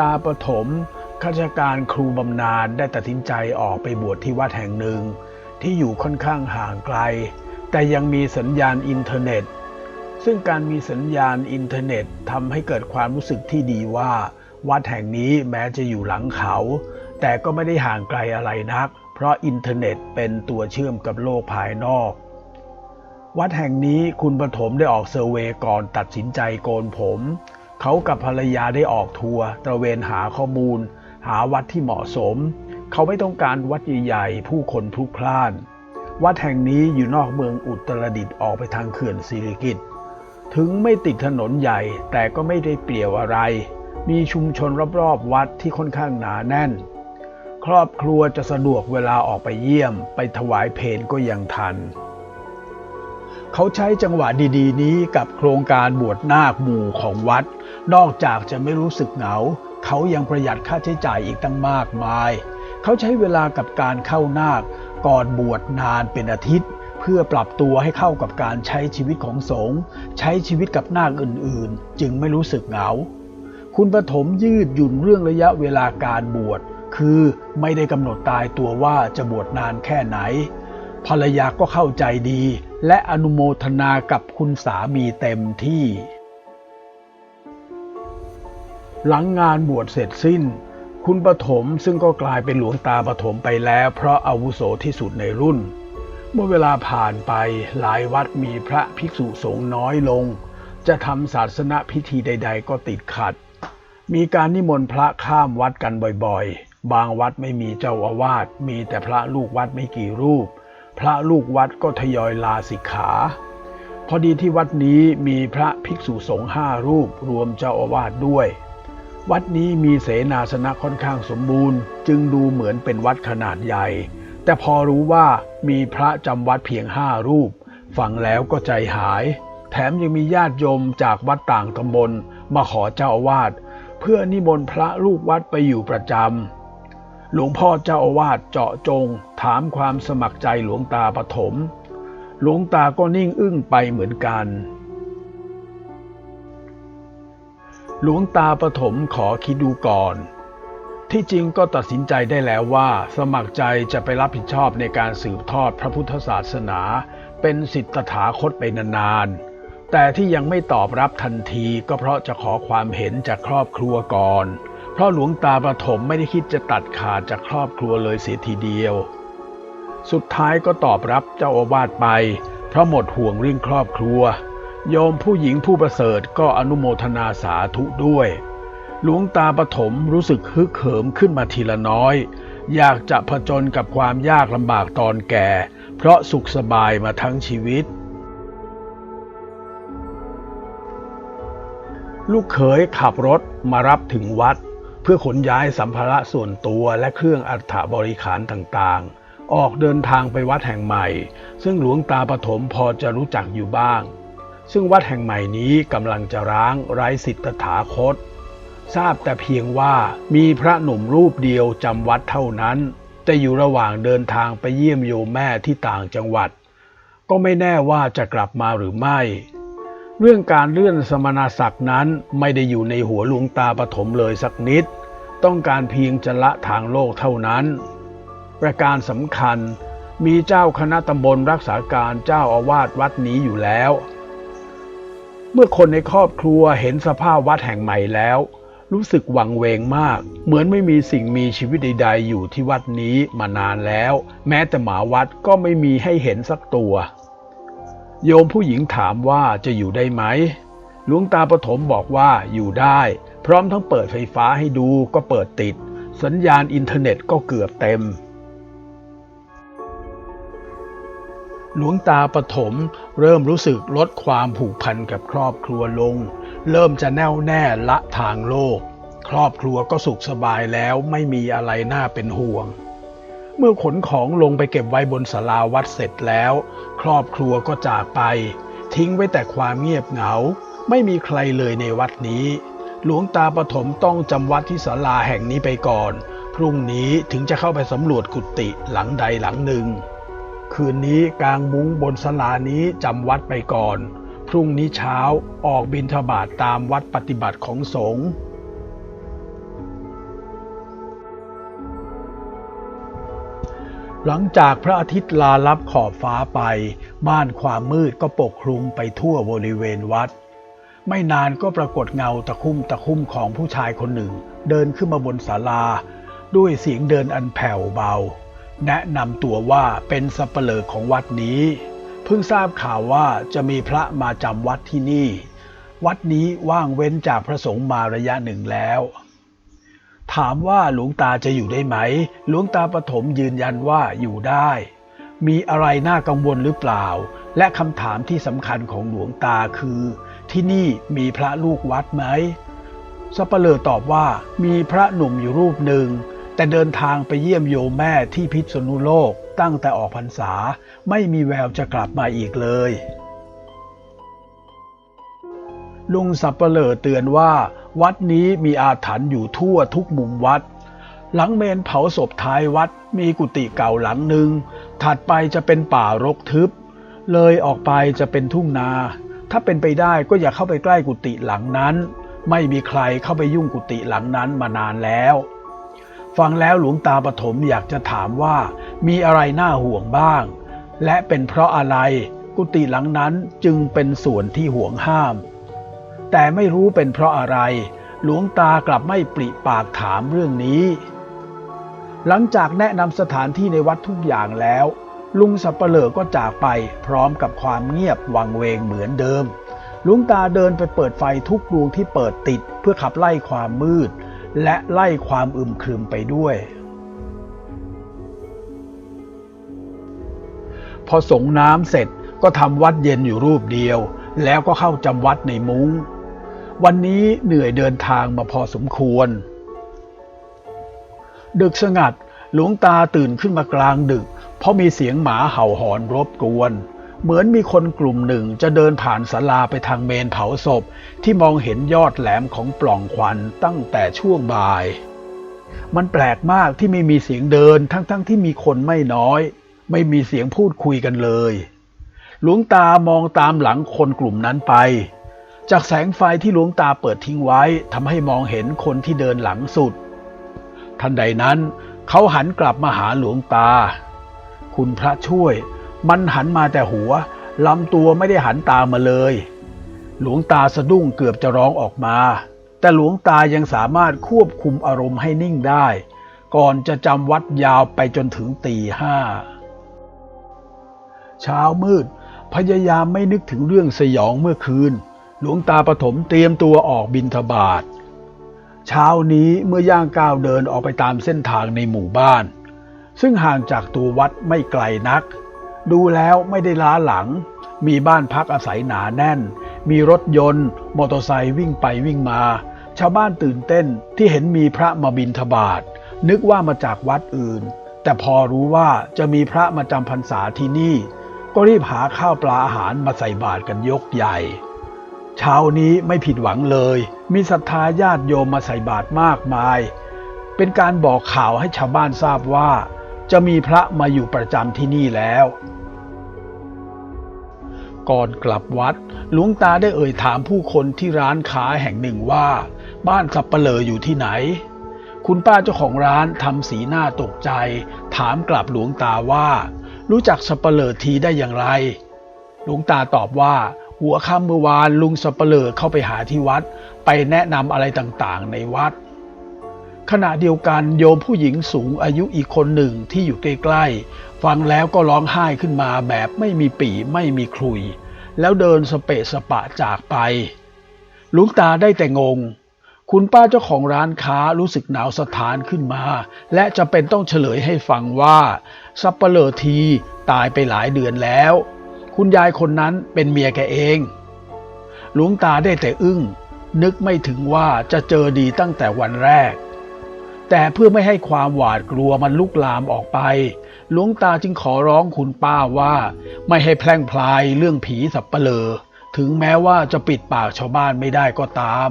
ตาปฐมข้าราชการครูบำนาญได้ตัดสินใจออกไปบวชที่วัดแห่งหนึ่ง ที่อยู่ค่อนข้างห่างไกล แต่ยังมีสัญญาณอินเทอร์เน็ต ซึ่งการมีสัญญาณอินเทอร์เน็ตทำให้เกิดความรู้สึกที่ดีว่า วัดแห่งนี้แม้จะอยู่หลังเขา แต่ก็ไม่ได้ห่างไกลอะไรนัก เพราะอินเทอร์เน็ตเป็นตัวเชื่อมกับโลกภายนอก วัดแห่งนี้คุณปฐมได้ออกเซอร์เวยก่อนตัดสินใจโกนผม เขากับภรรยาได้ออกทัวร์ตระเวนหาข้อมูล หาวัดที่เหมาะสม เขาไม่ต้องการวัดใหญ่ๆผู้คนพลุกพล่าน วัดแห่งนี้อยู่นอกเมืองอุตรดิตถ์ออกไปทางเขื่อนสิริกิตถึงไม่ติดถนนใหญ่แต่ก็ไม่ได้เปลี่ยวอะไร มีชุมชนรอบๆวัดที่ค่อนข้างหนาแน่น ครอบครัวจะสะดวกเวลาออกไปเยี่ยม ไปถวายเพลก็ยังทัน เขาใช้จังหวะดีๆ นี้กับโครงการบวชนาคหมู่ของวัด นอกจากจะไม่รู้สึกเหงา เขายังประหยัดค่าใช้จ่ายอีกตั้งมากมาย เขาใช้เวลากับการเข้านาคก่อนบวชนานเป็นอาทิตย์ เพื่อปรับตัวให้เข้ากับการใช้ชีวิตของสงฆ์ใช้ชีวิตกับนาคอื่นๆ จึงไม่รู้สึกเหงา คุณปฐมยืดหยุ่นเรื่องระยะเวลาการบวชคือไม่ได้กำหนดตายตัวว่าจะบวชนานแค่ไหน ภรรยาก็เข้าใจดี และอนุโมทนากับคุณสามีเต็มที่ หลังงานบวชเสร็จสิ้น คุณปฐมซึ่งก็กลายเป็นหลวงตาปฐมไปแล้ว เพราะอาวุโสที่สุดในรุ่น เมื่อเวลาผ่านไปหลายวัดมีพระภิกษุสงฆ์น้อยลง จะทำศาสนพิธีใด ๆ ก็ติดขัด มีการนิมนต์พระข้ามวัดกันบ่อยๆ บางวัดไม่มีเจ้าอาวาสมีแต่พระลูกวัดไม่กี่รูป พระลูกวัดก็ทยอยลาสิกขา พอดีที่วัดนี้มีพระภิกษุสงฆ์ห้ารูปรวมเจ้าอาวาสด้วย วัดนี้มีเสนาสนะค่อนข้างสมบูรณ์ จึงดูเหมือนเป็นวัดขนาดใหญ่ แต่พอรู้ว่ามีพระจำวัดเพียงห้ารูป ฟังแล้วก็ใจหาย แถมยังมีญาติโยมจากวัดต่างตำบลมาขอเจ้าอาวาสเพื่อนิมนต์พระลูกวัดไปอยู่ประจำ หลวงพ่อเจ้าอาวาสเจาะจง ถามความสมัครใจหลวงตาปฐมหลวงตาก็นิ่งอึ้งไปเหมือนกัน หลวงตาปฐมขอคิดดูก่อน ที่จริงก็ตัดสินใจได้แล้วว่า สมัครใจจะไปรับผิดชอบในการสืบทอดพระพุทธศาสนา เป็นสิทธถาคตไปนานๆ แต่ที่ยังไม่ตอบรับทันทีก็เพราะจะขอความเห็นจากครอบครัวก่อน เพราะหลวงตาประถมไม่ได้คิดจะตัดขาดจากครอบครัวเลยเสียทีเดียว สุดท้ายก็ตอบรับเจ้าอาวาสไป เพราะหมดห่วงเรื่องครอบครัว โยมผู้หญิงผู้ประเสริฐก็อนุโมทนาสาธุด้วย หลวงตาปฐมรู้สึกฮึกเหิมขึ้นมาทีละน้อย อยากจะผจญกับความยากลำบากตอนแก่ เพราะสุขสบายมาทั้งชีวิตลูกเขยขับรถมารับถึงวัด พื่อขนย้ายสัมภาระส่วนตัวและเครื่องอัฐบริขารต่างๆ ออกเดินทางไปวัดแห่งใหม่ ซึ่งหลวงตาปฐมพอจะรู้จักอยู่บ้าง ซึ่งวัดแห่งใหม่นี้กำลังจะร้างไร้สิทธถาคต ทราบแต่เพียงว่ามีพระหนุ่มรูปเดียวจำวัดเท่านั้น แต่อยู่ระหว่างเดินทางไปเยี่ยมโยมแม่ที่ต่างจังหวัด ก็ไม่แน่ว่าจะกลับมาหรือไม่เรื่องการเลื่อนสมณศักดิ์นั้นไม่ได้อยู่ในหัวหลวงตาปฐมเลยสักนิด ต้องการเพียงจะละทางโลกเท่านั้น ประการสำคัญมีเจ้าคณะตำบลรักษาการเจ้าอาวาสวัดนี้อยู่แล้ว เมื่อคนในครอบครัวเห็นสภาพวัดแห่งใหม่แล้ว รู้สึกหวังเวงมาก เหมือนไม่มีสิ่งมีชีวิตใด ๆ อยู่ที่วัดนี้มานานแล้ว แม้แต่หมาวัดก็ไม่มีให้เห็นสักตัว โยมผู้หญิงถามว่าจะอยู่ได้ไหมหลวงตาปฐมบอกว่าอยู่ได้ พร้อมทั้งเปิดไฟฟ้าให้ดูก็เปิดติด สัญญาณอินเทอร์เน็ตก็เกือบเต็ม หลวงตาปฐมเริ่มรู้สึกลดความผูกพันกับครอบครัวลง เริ่มจะแน่วแน่ละทางโลก ครอบครัวก็สุขสบายแล้วไม่มีอะไรน่าเป็นห่วง เมื่อขนของลงไปเก็บไว้บนศาลาวัดเสร็จแล้ว ครอบครัวก็จากไป ทิ้งไว้แต่ความเงียบเหงา ไม่มีใครเลยในวัดนี้ หลวงตาปฐมต้องจำวัดที่ศาลาแห่งนี้ไปก่อน พรุ่งนี้ถึงจะเข้าไปสำรวจกุฏิหลังใดหลังหนึ่ง คืนนี้กลางมุ้งบนศาลานี้จำวัดไปก่อน พรุ่งนี้เช้าออกบินทบาทตามวัดปฏิบัติของสงฆ์หลังจากพระอาทิตย์ลาลับขอบฟ้าไป ม่านความมืดก็ปกคลุมไปทั่วบริเวณวัด ไม่นานก็ปรากฏเงาตะคุ่มตะคุ่มของผู้ชายคนหนึ่ง เดินขึ้นมาบนศาลา ด้วยเสียงเดินอันแผ่วเบา แนะนำตัวว่าเป็นสัปเหร่อของวัดนี้ เพิ่งทราบข่าวว่าจะมีพระมาจำวัดที่นี่ วัดนี้ว่างเว้นจากพระสงฆ์มาระยะหนึ่งแล้ว ถามว่าหลวงตาจะอยู่ได้ไหม หลวงตาปฐมยืนยันว่าอยู่ได้ มีอะไรน่ากังวลหรือเปล่า และคำถามที่สำคัญของหลวงตาคือ ที่นี่มีพระลูกวัดไหมสัปเหร่อตอบว่ามีพระหนุ่มอยู่รูปหนึ่ง แต่เดินทางไปเยี่ยมโยมแม่ที่พิษณุโลกตั้งแต่ออกพรรษาไม่มีแววจะกลับมาอีกเลย ลุงสับเปลอเตือนว่า วัดนี้มีอาถรรพ์อยู่ทั่วทุกมุมวัด หลังเมนเผาศพท้ายวัดมีกุฏิเก่าหลังหนึ่งถัดไปจะเป็นป่ารกทึบ เลยออกไปจะเป็นทุ่งนา ถ้าเป็นไปได้ก็อย่าเข้าไปใกล้กุฏิหลังนั้น ไม่มีใครเข้าไปยุ่งกุฏิหลังนั้นมานานแล้ว ฟังแล้วหลวงตาปฐมอยากจะถามว่า มีอะไรน่าห่วงบ้าง และเป็นเพราะอะไรกุฏิหลังนั้นจึงเป็นส่วนที่ห่วงห้าม แต่ไม่รู้เป็นเพราะอะไร หลวงตากลับไม่ปริปากถามเรื่องนี้ หลังจากแนะนำสถานที่ในวัดทุกอย่างแล้ว ลุงสับเปลอก็จากไปพร้อมกับความเงียบวังเวงเหมือนเดิมลวงตาเดินไปเปิดไฟทุกดวงที่เปิดติดเพื่อขับไล่ความมืด และไล่ความอึมครึมไปด้วย พอสงน้ำเสร็จก็ทำวัดเย็นอยู่รูปเดียว แล้วก็เข้าจำวัดในมุง้ง วันนี้เหนื่อยเดินทางมาพอสมควร ดึกสงัดหลวงตาตื่นขึ้นมากลางดึก ราะมีเสียงหมาเห่าหอนรบกวน เหมือนมีคนกลุ่มหนึ่งจะเดินผ่านศาลาไปทางเมนเผาศพ ที่มองเห็นยอดแหลมของปล่องควันตั้งแต่ช่วงบ่าย มันแปลกมากที่ไม่มีเสียงเดินทั้งๆทที่มีคนไม่น้อย ไม่มีเสียงพูดคุยกันเลย หลวงตามองตามหลังคนกลุ่มนั้นไปจากแสงไฟที่หลวงตาเปิดทิ้งไว้ทำให้มองเห็นคนที่เดินหลังสุด ทันใดนั้น เขาหันกลับมาหาหลวงตา คุณพระช่วย มันหันมาแต่หัวลำตัวไม่ได้หันตามมาเลย หลวงตาสะดุ้งเกือบจะร้องออกมา แต่หลวงตายังสามารถควบคุมอารมณ์ให้นิ่งได้ ก่อนจะจำวัดยาวไปจนถึงตีห้าเช้ามืด พยายามไม่นึกถึงเรื่องสยองเมื่อคืน หลวงตาปฐมเตรียมตัวออกบินทบาทเช้านี้เมื่อย่างก้าวเดินออกไปตามเส้นทางในหมู่บ้าน ซึ่งห่างจากตัววัดไม่ไกลนัก ดูแล้วไม่ได้ล้าหลัง มีบ้านพักอาศัยหนาแน่น มีรถยนต์ มอเตอร์ไซค์วิ่งไปวิ่งมา ชาวบ้านตื่นเต้นที่เห็นมีพระมาบินทบาท นึกว่ามาจากวัดอื่น แต่พอรู้ว่าจะมีพระมาจำพรรษาที่นี่ ก็รีบหาข้าวปลาอาหารมาใส่บาตรกันยกใหญ่เช้านี้ไม่ผิดหวังเลย มีศรัทธาญาติโยมมาใส่บาตรมากมาย เป็นการบอกข่าวให้ชาวบ้านทราบว่า จะมีพระมาอยู่ประจำที่นี่แล้ว ก่อนกลับวัดหลวงตาได้เอ่ยถามผู้คนที่ร้านค้าแห่งหนึ่งว่า บ้านสับเปลออยู่ที่ไหน คุณป้าเจ้าของร้านทำสีหน้าตกใจ ถามกลับหลวงตาว่า รู้จักสับเปลอทีได้อย่างไร หลวงตาตอบว่าหัวค่ำเมื่อวานลุงสับเปลอเข้าไปหาที่วัด ไปแนะนำอะไรต่างๆ ในวัด ขณะเดียวกันโยมผู้หญิงสูงอายุอีกคนหนึ่งที่อยู่ใกล้ๆ ฟังแล้วก็ร้องไห้ขึ้นมาแบบไม่มีปีไม่มีคลุย แล้วเดินสเปะสปะจากไปหลวงตาได้แต่งง คุณป้าเจ้าของร้านค้ารู้สึกหนาวสะท้านขึ้นมา และจะเป็นต้องเฉลยให้ฟังว่าสับเปลอทีตายไปหลายเดือนแล้ว คุณยายคนนั้นเป็นเมียแกเองหลวงตาได้แต่อึ้ง นึกไม่ถึงว่าจะเจอดีตั้งแต่วันแรก แต่เพื่อไม่ให้ความหวาดกลัวมันลุกลามออกไป หลวงตาจึงขอร้องคุณป้าว่า ไม่ให้แพร่งพลายเรื่องผีสับเปลอ ถึงแม้ว่าจะปิดปากชาวบ้านไม่ได้ก็ตาม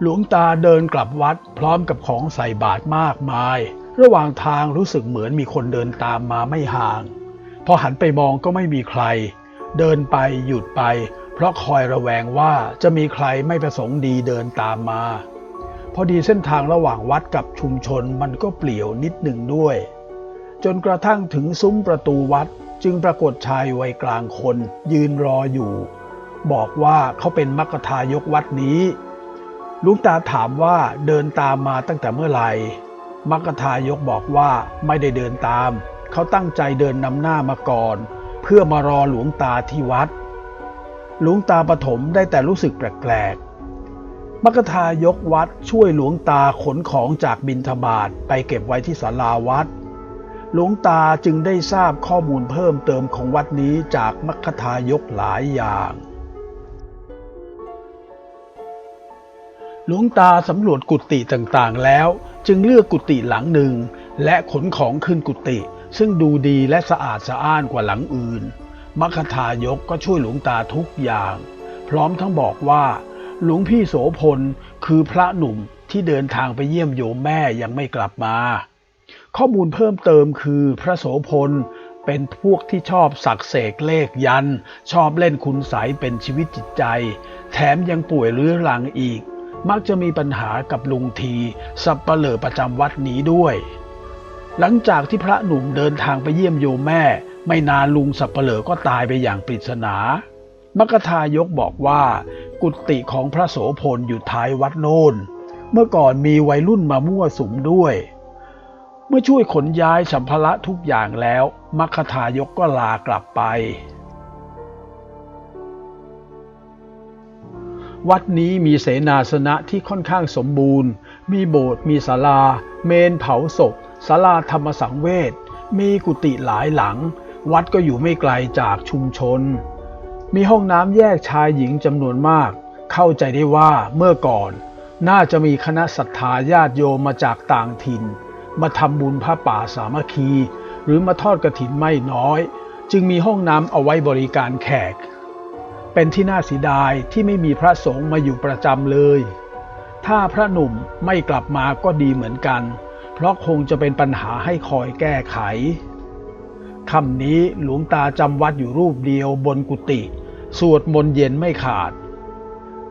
หลวงตาเดินกลับวัดพร้อมกับของใส่บาตรมากมาย ระหว่างทางรู้สึกเหมือนมีคนเดินตามมาไม่ห่าง พอหันไปมองก็ไม่มีใคร เดินไปหยุดไป เพราะคอยระแวงว่าจะมีใครไม่ประสงค์ดีเดินตามมา พอดีเส้นทางระหว่างวัดกับชุมชนมันก็เปลี่ยวนิดหนึ่งด้วย จนกระทั่งถึงซุ้มประตูวัดจึงปรากฏชายวัยกลางคน ยืนรออยู่ บอกว่าเขาเป็นมัคคทายกวัดนี้หลุงตาถามว่าเดินตามมาตั้งแต่เมื่อไหร่มัคคทายกบอกว่าไม่ได้เดินตาม เขาตั้งใจเดินนำหน้ามาก่อน เพื่อมารอหลวงตาที่วัด หลวงตาปฐมได้แต่รู้สึกแปลกๆมัคคทายกวัดช่วยหลวงตาขนของจากบินทบาทไปเก็บไว้ที่ศาลาวัด หลวงตาจึงได้ทราบข้อมูลเพิ่มเติมของวัดนี้จากมัคคทายกหลายอย่างหลวงตาสำรวจกุฏิต่างๆแล้ว จึงเลือกกุฏิหลังหนึ่ง และขนของขึ้นกุฏิซึ่งดูดีและสะอาดสะอ้านกว่าหลังอื่น มัคคทายกก็ช่วยหลวงตาทุกอย่าง พร้อมทั้งบอกว่า หลวงพี่โสพลคือพระหนุ่มที่เดินทางไปเยี่ยมโยมแม่ยังไม่กลับมา ข้อมูลเพิ่มเติมคือพระโสพลเป็นพวกที่ชอบสักเสกเลขยัน ชอบเล่นคุณใสยเป็นชีวิตจิตใจ แถมยังป่วยเรื้อรังอีก มักจะมีปัญหากับลุงทีสับเหล่อประจำวัดนี้ด้วย หลังจากที่พระหนุ่มเดินทางไปเยี่ยมโยมแม่ ไม่นานลุงสับเหล่อก็ตายไปอย่างปริศนามกทายกบอกว่า กุฏิของพระโสพลอยู่ท้ายวัดโน้น เมื่อก่อนมีวัยรุ่นมามั่วสุมด้วย เมื่อช่วยขนย้ายสัมภาระทุกอย่างแล้วมัคคทายกก็ลากลับไป วัดนี้มีเสนาสนะที่ค่อนข้างสมบูรณ์ มีโบสถ์มีศาลา เมนเผาศพศาลาธรรมสังเวชมีกุฏิหลายหลัง วัดก็อยู่ไม่ไกลจากชุมชน มีห้องน้ำแยกชายหญิงจำนวนมาก เข้าใจได้ว่าเมื่อก่อน น่าจะมีคณะศรัทธาญาติโยมมาจากต่างถิ่น มาทำบุญพระป่าสามัคคี หรือมาทอดกระถินไม่น้อย จึงมีห้องน้ำเอาไว้บริการแขก เป็นที่น่าเสียดายที่ไม่มีพระสงฆ์มาอยู่ประจำเลย ถ้าพระหนุ่มไม่กลับมาก็ดีเหมือนกัน เพราะคงจะเป็นปัญหาให้คอยแก้ไข คำนี้หลวงตาจำวัดอยู่รูปเดียวบนกุฏิสวดมนต์เย็นไม่ขาด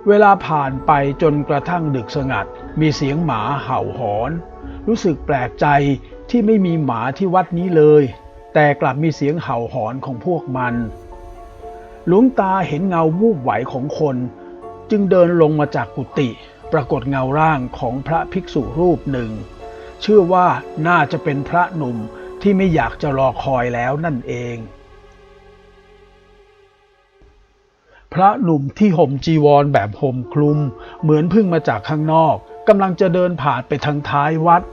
เวลาผ่านไปจนกระทั่งดึกสงัด มีเสียงหมาเห่าหอน รู้สึกแปลกใจที่ไม่มีหมาที่วัดนี้เลย แต่กลับมีเสียงเห่าหอนของพวกมัน หลวงตาเห็นเงาวูบไหวของคน จึงเดินลงมาจากกุฏิปรากฏเงาร่างของพระภิกษุรูปหนึ่ง เชื่อว่าน่าจะเป็นพระหนุ่ม ที่ไม่อยากจะรอคอยแล้วนั่นเอง พระหนุ่มที่ห่มจีวรแบบห่มคลุม เหมือนเพิ่งมาจากข้างนอกกำลังจะเดินผ่านไปทางท้ายวัด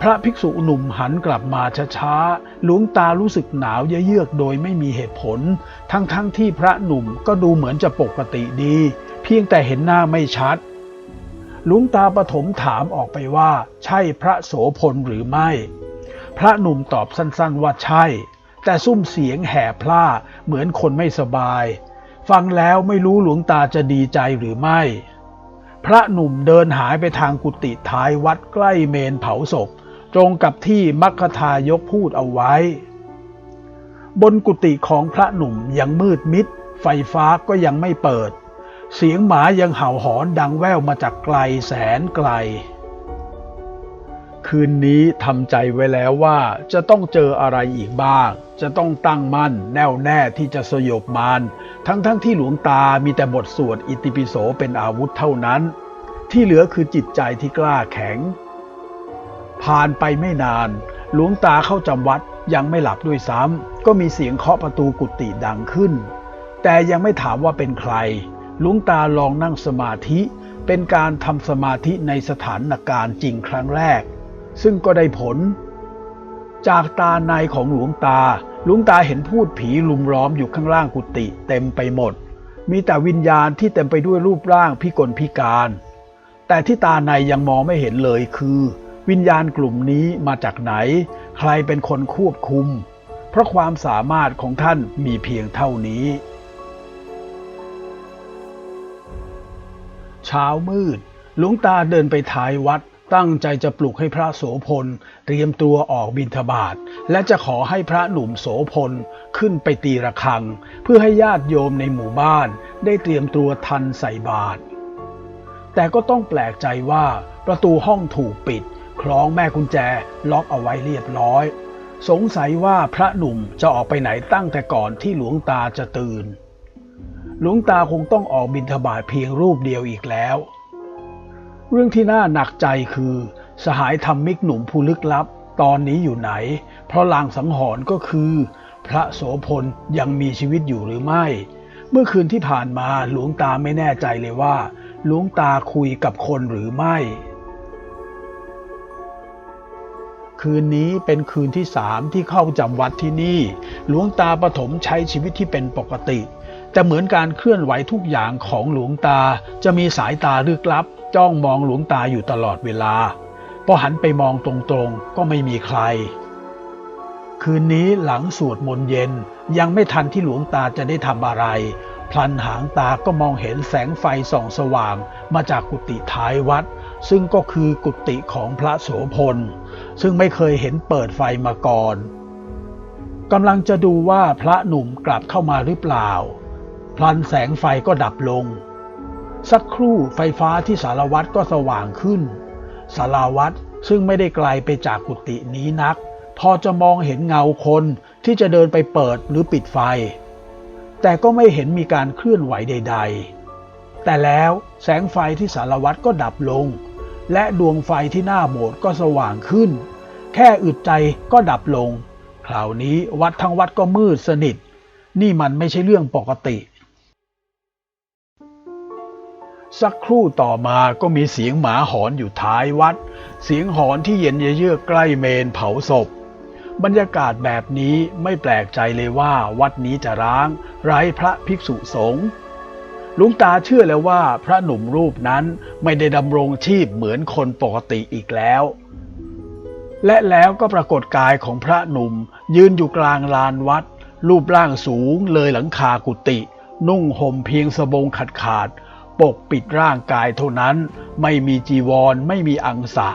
พระภิกษุหนุ่มหันกลับมาช้าๆหลวงตารู้สึกหนาวเยือกโดยไม่มีเหตุผล ทั้งๆทที่พระหนุ่มก็ดูเหมือนจะปกติดี เพียงแต่เห็นหน้าไม่ชัดหลวงตาปฐมถามออกไปว่า ใช่พระโสพลหรือไม่ พระหนุ่มตอบสั้นๆว่าใช่ แต่ซุ้มเสียงแห่พล่าเหมือนคนไม่สบาย ฟังแล้วไม่รู้หลวงตาจะดีใจหรือไม่ พระหนุ่มเดินหายไปทางกุฏิท้ายวัดใกล้เมนเผาศพตรงกับที่มัคทายกพูดเอาไว้ บนกุฏิของพระหนุ่มยังมืดมิด ไฟฟ้าก็ยังไม่เปิด เสียงหมายังเห่าหอนดังแว่วมาจากไกลแสนไกล คืนนี้ทำใจไว้แล้วว่าจะต้องเจออะไรอีกบ้าง จะต้องตั้งมั่นแน่วแน่ที่จะสยบมารทั้งๆทที่หลวงตามีแต่บทสวดอิติปิโสเป็นอาวุธเท่านั้น ที่เหลือคือจิตใจที่กล้าแข็ง ผ่านไปไม่นาน หลวงตาเข้าจำวัดยังไม่หลับด้วยซ้ำก็มีเสียงเคาะประตูกุฏิดังขึ้น แต่ยังไม่ถามว่าเป็นใคร หลวงตาลองนั่งสมาธิเป็นการทำสมาธิในสถานการณ์จริงครั้งแรก ซึ่งก็ได้ผล จากตาในของหลวงตา หลวงตาเห็นพูดผีลุมล้อมอยู่ข้างล่างกุฏิเต็มไปหมด มีแต่วิญญาณที่เต็มไปด้วยรูปร่างพิกลพิการ แต่ที่ตาในยังมองไม่เห็นเลยคือ วิญญาณกลุ่มนี้มาจากไหน ใครเป็นคนควบคุม เพราะความสามารถของท่านมีเพียงเท่านี้เช้ามืด หลวงตาเดินไปท้ายวัด ตั้งใจจะปลุกให้พระโสพลเตรียมตัวออกบิณฑบาตและจะขอให้พระหนุ่มโสพลขึ้นไปตีระฆัง เพื่อให้ญาติโยมในหมู่บ้าน ได้เตรียมตัวทันใส่บาตรแต่ก็ต้องแปลกใจว่าประตูห้องถูกปิด คล้องแม่กุญแจล็อกเอาไว้เรียบร้อย สงสัยว่าพระหนุ่มจะออกไปไหนตั้งแต่ก่อนที่หลวงตาจะตื่น หลวงตาคงต้องออกบิณฑบาตเพียงรูปเดียวอีกแล้ว เรื่องที่น่าหนักใจคือ สหายธรรมิกหนุ่มผู้ลึกลับ ตอนนี้อยู่ไหน เพราะลางสังหรณ์ก็คือ พระโสพลยังมีชีวิตอยู่หรือไม่ เมื่อคืนที่ผ่านมาหลวงตาไม่แน่ใจเลยว่า หลวงตาคุยกับคนหรือไม่ คืนนี้เป็นคืนที่สามที่เข้าจำวัดที่นี่ หลวงตาปฐมใช้ชีวิตที่เป็นปกติ แต่เหมือนการเคลื่อนไหวทุกอย่างของหลวงตาจะมีสายตาลึกลับ จ้องมองหลวงตาอยู่ตลอดเวลา พอหันไปมองตรงๆ ก็ไม่มีใคร คืนนี้หลังสวดมนต์เย็นยังไม่ทันที่หลวงตาจะได้ทำอะไร พลันหางตาก็มองเห็นแสงไฟส่องสว่างมาจากกุฏิท้ายวัด ซึ่งก็คือกุฏิของพระโสพล ซึ่งไม่เคยเห็นเปิดไฟมาก่อนกำลังจะดูว่าพระหนุ่มกลับเข้ามาหรือเปล่า พลันแสงไฟก็ดับลง สักครู่ไฟฟ้าที่สารวัตรก็สว่างขึ้น สารวัตรซึ่งไม่ได้ไกลไปจากกุฏินี้นัก พอจะมองเห็นเงาคนที่จะเดินไปเปิดหรือปิดไฟ แต่ก็ไม่เห็นมีการเคลื่อนไหวใด ๆ แต่แล้วแสงไฟที่สารวัตรก็ดับลง และดวงไฟที่หน้าโบสถ์ก็สว่างขึ้น แค่อึดใจก็ดับลง คราวนี้วัดทั้งวัดก็มืดสนิท นี่มันไม่ใช่เรื่องปกติ สักครู่ต่อมาก็มีเสียงหมาหอนอยู่ท้ายวัด เสียงหอนที่เย็นเยือกใกล้เมนเผาศพ บรรยากาศแบบนี้ไม่แปลกใจเลยว่าวัดนี้จะร้าง ไร้พระภิกษุสงฆ์ลวงตาเชื่อแล้วว่าพระหนุ่มรูปนั้นไม่ได้ดำรงชีพเหมือนคนปกติอีกแล้ว และแล้วก็ปรากฏกายของพระหนุ่ม ยืนอยู่กลางลานวัด รูปร่างสูงเลยหลังคากุฏินุ่งห่มเพียงสบงขาดขาด ปกปิดร่างกายเท่านั้น ไม่มีจีวรไม่มีอังสะ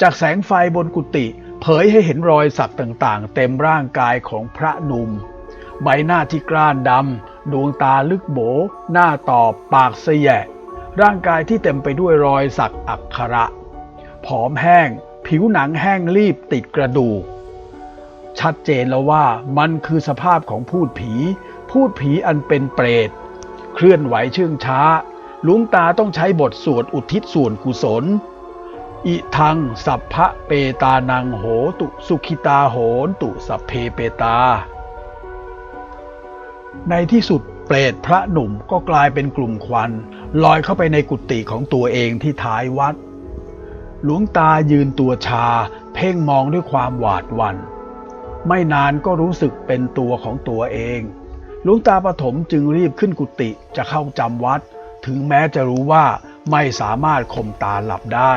จากแสงไฟบนกุฏิเผยให้เห็นรอยสักต่างๆ เต็มร่างกายของพระหนุ่ม ใบหน้าที่กร้านดำดวงตาลึกโบ หน้าตอบปากเสยะ ร่างกายที่เต็มไปด้วยรอยสักอักขระ ผอมแห้ง ผิวหนังแห้งรีบติดกระดูก ชัดเจนแล้วว่ามันคือสภาพของพูดผี พูดผีอันเป็นเปรต เคลื่อนไหวเชื่องช้าหลวงตาต้องใช้บทสวดอุทิศส่วนกุศล อิทังสัพพะเปตานังโหตุสุขิตาโหนตุสัพเพเปตา ในที่สุดเปรตพระหนุ่มก็กลายเป็นกลุ่มควัน ลอยเข้าไปในกุฏิของตัวเองที่ท้ายวัด หลวงตายืนตัวชา เพ่งมองด้วยความหวาดหวัน่น ไม่นานก็รู้สึกเป็นตัวของตัวเอง หลวงตาปฐมจึงรีบขึ้นกุฏิจะเข้าจำวัด ถึงแม้จะรู้ว่าไม่สามารถข่มตาหลับได้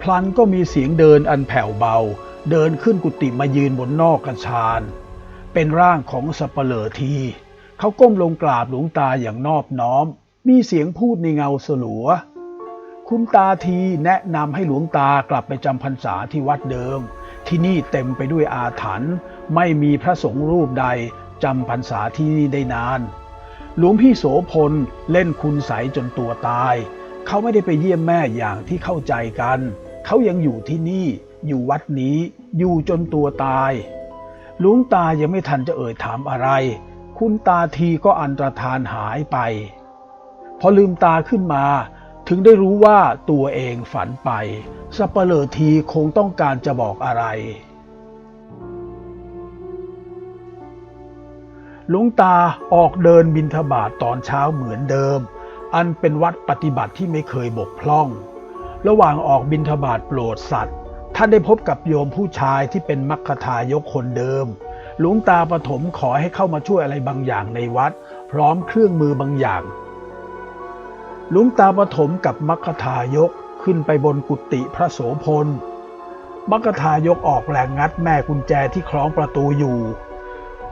พลันก็มีเสียงเดินอันแผ่วเบา เดินขึ้นกุฏิมายืนบนนอกกระชานเป็นร่างของสปเหร่อที เขาก้มลงกราบหลวงตาอย่างนอบน้อม มีเสียงพูดในเงาสลัว คุณตาทีแนะนำให้หลวงตากลับไปจำพรรษาที่วัดเดิม ที่นี่เต็มไปด้วยอาถรรพ์ไม่มีพระสงฆ์รูปใดจำพรรษาที่นี่ได้นาน หลวงพี่โสพลเล่นคุณใสจนตัวตาย เขาไม่ได้ไปเยี่ยมแม่อย่างที่เข้าใจกัน เขายังอยู่ที่นี่ อยู่วัดนี้ อยู่จนตัวตาย หลวงตายังไม่ทันจะเอ่ยถามอะไร คุณตาทีก็อันตรธานหายไป พอลืมตาขึ้นมา ถึงได้รู้ว่าตัวเองฝันไปสัปเหร่อทีคงต้องการจะบอกอะไรหลวงตาออกเดินบินทบาทตอนเช้าเหมือนเดิม อันเป็นวัดปฏิบัติที่ไม่เคยบกพร่อง ระหว่างออกบินทบาทโปรดสัตว์ ท่านได้พบกับโยมผู้ชายที่เป็นมัคคทายกคนเดิมหลวงตาปฐมขอให้เข้ามาช่วยอะไรบางอย่างในวัด พร้อมเครื่องมือบางอย่าง หลวงตาปฐมกับมัคทายกขึ้นไปบนกุฏิพระโสพล มัคทายกออกแรงงัดแม่กุญแจที่คล้องประตูอยู่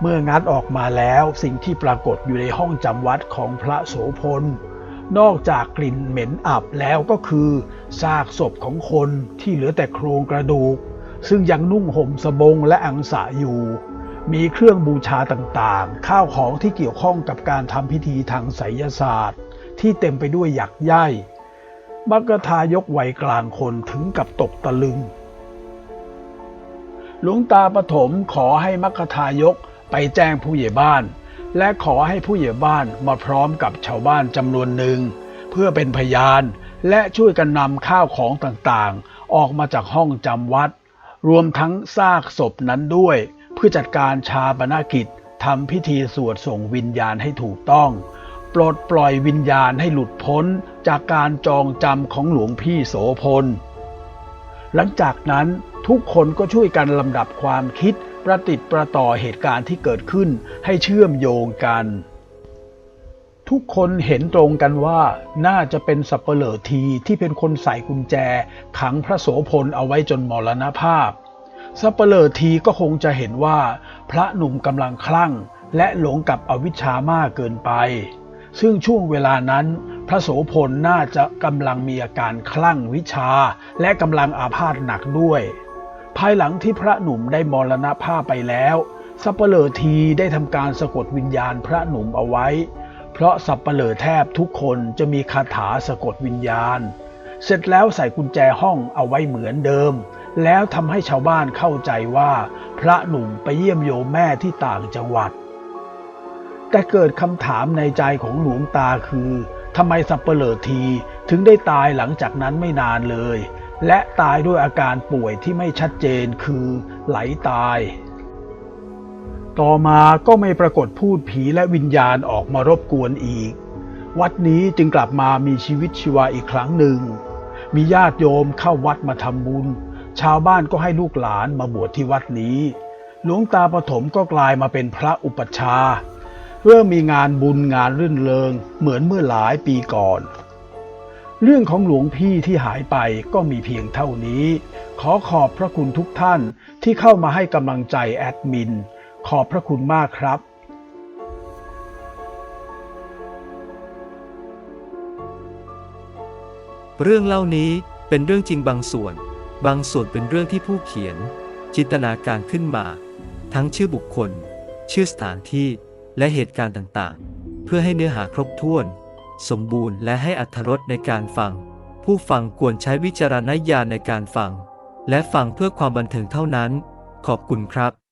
เมื่องัดออกมาแล้วสิ่งที่ปรากฏอยู่ในห้องจำวัดของพระโสพล นอกจากกลิ่นเหม็นอับแล้วก็คือซากศพของคนที่เหลือแต่โครงกระดูก ซึ่งยังนุ่งห่มสบงและอังสะอยู่ มีเครื่องบูชาต่างๆ ข้าวของที่เกี่ยวข้องกับการทำพิธีทางไสยศาสตร์ ที่เต็มไปด้วยหยักใย่มักทายกวัยกลางคนถึงกับตกตะลึง หลวงตาปฐมขอให้มัคคทายกไปแจ้งผู้ใหญ่บ้าน และขอให้ผู้ใหญ่บ้านมาพร้อมกับชาวบ้านจำนวนหนึ่ง เพื่อเป็นพยานและช่วยกันนำข้าวของต่างๆ ออกมาจากห้องจำวัด รวมทั้งซากศพนั้นด้วย เพื่อจัดการชาปนกิจทำพิธีสวดส่งวิญญาณให้ถูกต้อง ปลดปล่อยวิญญาณให้หลุดพ้นจากการจองจำของหลวงพี่โสพล หลังจากนั้นทุกคนก็ช่วยกันลำดับความคิดประติดประต่อเหตุการณ์ที่เกิดขึ้นให้เชื่อมโยงกัน ทุกคนเห็นตรงกันว่าน่าจะเป็นสับเปลอทีที่เป็นคนใส่กุญแจขังพระโสพลเอาไว้จนมรณภาพสับเปลอทีก็คงจะเห็นว่า พระหนุ่มกำลังคลั่งและหลงกับอวิชชามากเกินไป ซึ่งช่วงเวลานั้น พระโสพลน่าจะกำลังมีอาการคลั่งวิชา และกำลังอาพาธหนักด้วย ภายหลังที่พระหนุ่มได้มรณภาพไปแล้วสัปเหร่อทีได้ทำการสะกดวิญญาณพระหนุ่มเอาไว้ เพราะสัปเหร่อแทบทุกคนจะมีคาถาสะกดวิญญาณ เสร็จแล้วใส่กุญแจห้องเอาไว้เหมือนเดิม แล้วทำให้ชาวบ้านเข้าใจว่า พระหนุ่มไปเยี่ยมโยมแม่ที่ต่างจังหวัด แต่เกิดคำถามในใจของหลวงตาคือทำไมสัปเหร่อทีถึงได้ตายหลังจากนั้นไม่นานเลย และตายด้วยอาการป่วยที่ไม่ชัดเจนคือไหลตาย ต่อมาก็ไม่ปรากฏพูดผีและวิญญาณออกมารบกวนอีก วัดนี้จึงกลับมามีชีวิตชีวาอีกครั้งหนึ่ง มีญาติโยมเข้าวัดมาทำบุญ ชาวบ้านก็ให้ลูกหลานมาบวชที่วัดนี้ หลวงตาปฐมก็กลายมาเป็นพระอุปัชฌาย์ เริ่มมีงานบุญงานรื่นเริงเหมือนเมื่อหลายปีก่อน เรื่องของหลวงพี่ที่หายไปก็มีเพียงเท่านี้ ขอขอบพระคุณทุกท่านที่เข้ามาให้กำลังใจแอดมิน ขอบพระคุณมากครับเรื่องเล่านี้เป็นเรื่องจริงบางส่วน บางส่วนเป็นเรื่องที่ผู้เขียน จินตนาการขึ้นมา ทั้งชื่อบุคคล ชื่อสถานที่ และเหตุการณ์ต่างๆ เพื่อให้เนื้อหาครบถ้วน สมบูรณ์และให้อัธรสในการฟัง ผู้ฟังควรใช้วิจารณญาณในการฟัง และฟังเพื่อความบันเทิงเท่านั้น ขอบคุณครับ